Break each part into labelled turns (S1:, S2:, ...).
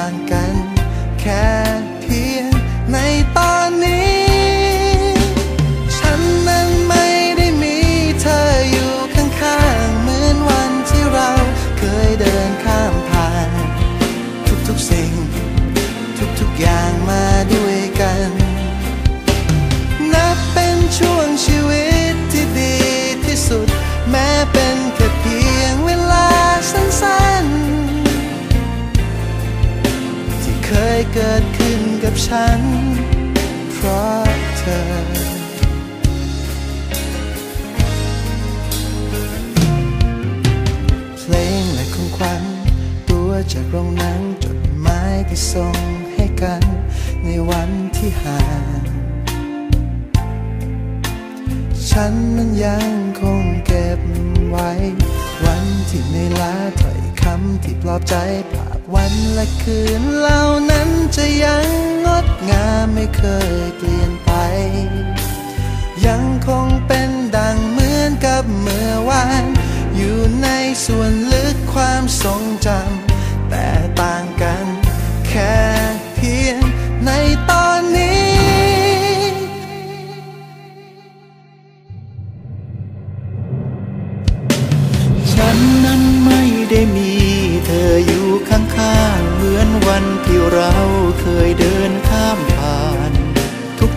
S1: า เกิดขึ้นกับฉัน เพราะเธอ เพลงและของขวัญตัวจากโรงหนังจดหมายที่ส่งให้กัน ในวันที่ห่างฉันนั้นยังคงเก็บไว้ วันที่ในลาถ้อยคำที่ปลอบใจภาพ วันและคืนเหล่านั้นจะยังงดงามไม่เคยเปลี่ยนไป ยังคงเป็นดังเหมือนกับเมื่อวาน อยู่ในส่วนลึกความทรงจำแต่ต่าง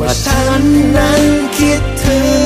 S1: ว่าฉันนั้นคิดถึง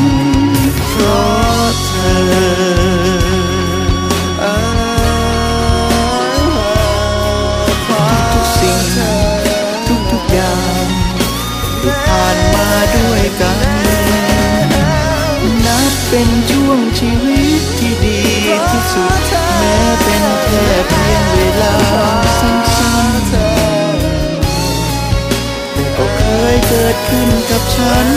S2: ขึ้นกับฉัน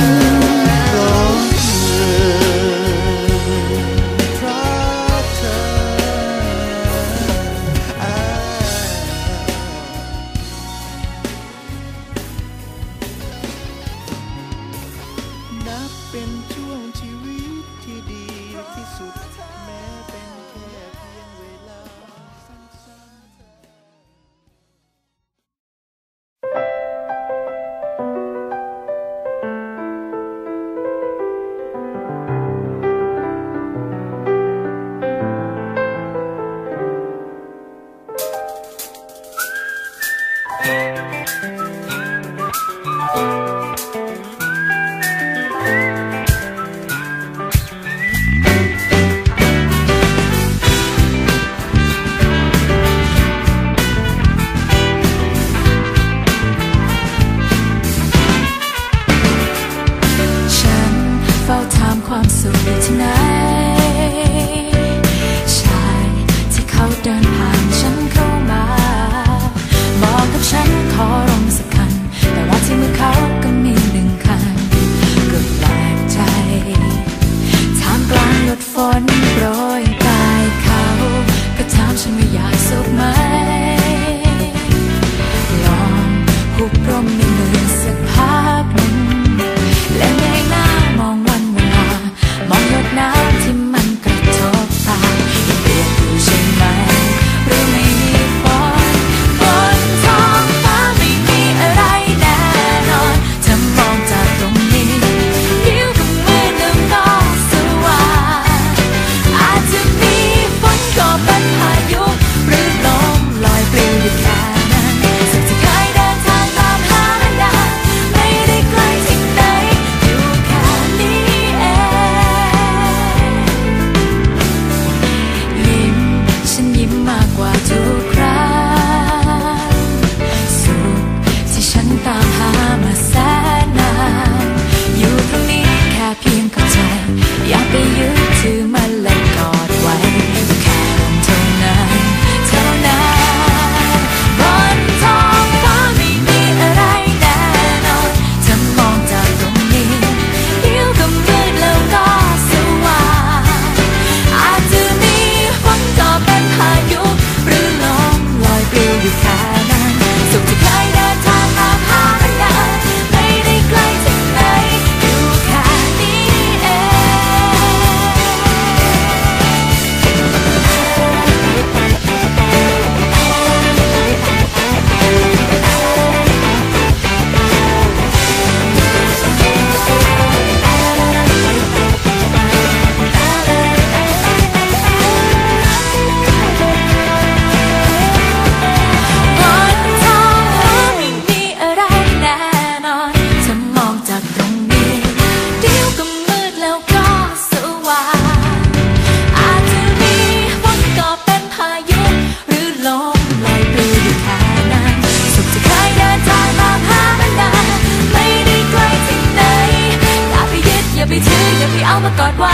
S2: กอดไว้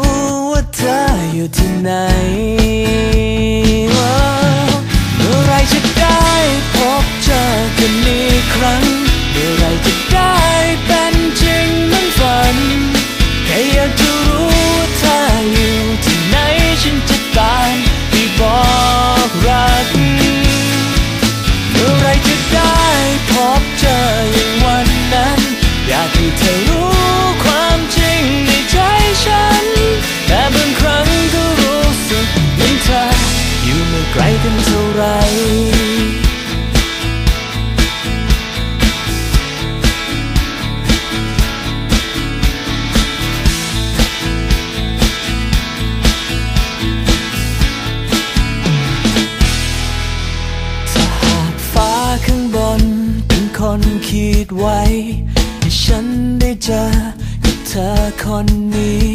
S3: ธออยู่ที่ไหนเมื่อไรจะได้พบเจอกันอีกครั้ง เมื่อไรจะได้เป็นจริงเหมือนฝันแค่อยากจะรู้ว่าเธออยู่ที่ไหนฉันจะตามไปบอกรัก เมื่อไรจะได้พบเจอ คิดไว้ให้ฉันได้เจอกับเธอคนนี้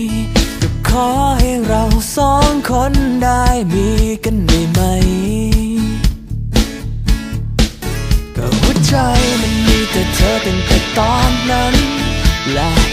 S3: ก็ขอให้เราสองคนได้มีกันได้ไหม ก็หัวใจมันมีแต่เธอเป็นแต่ตอนนั้นและ